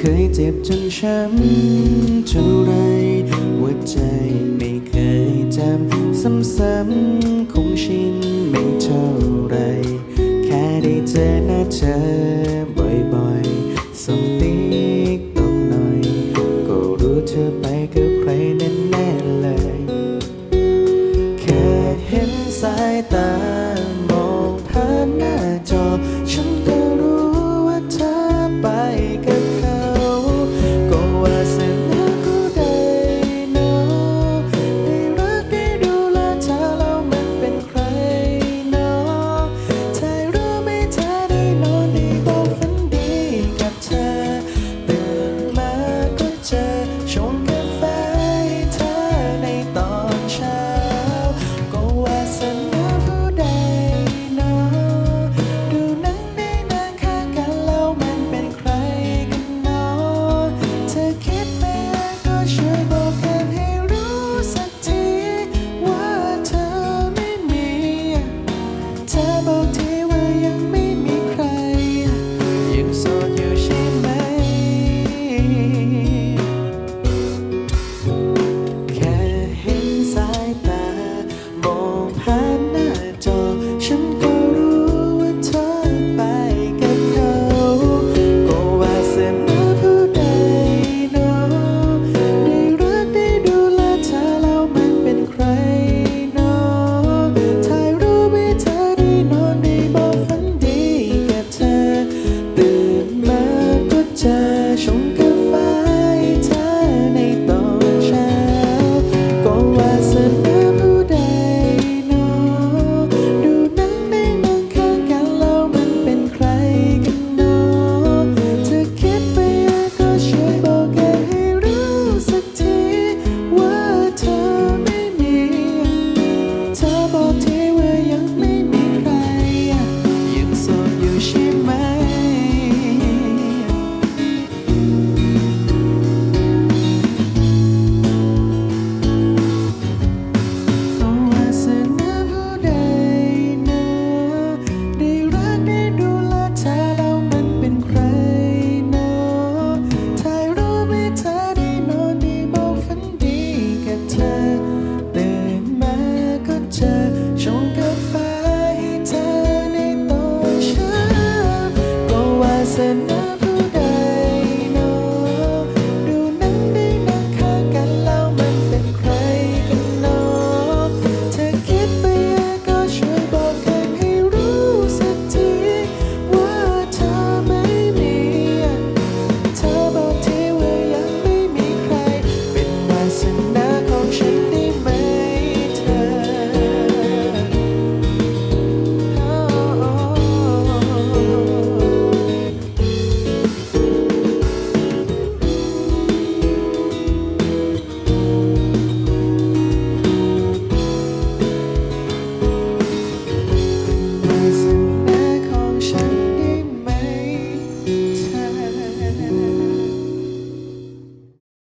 เคยเจ็บจนช้ำเท่าไรหัวใจไม่เคยจำซ้ำๆคงชินไม่เท่าไร แค่ได้เจอหน้าเธอบ่อยๆสมตีกต้องหน่อย ก็รู้เธอไปกับใครแน่ๆเลย แค่เห็นสายตา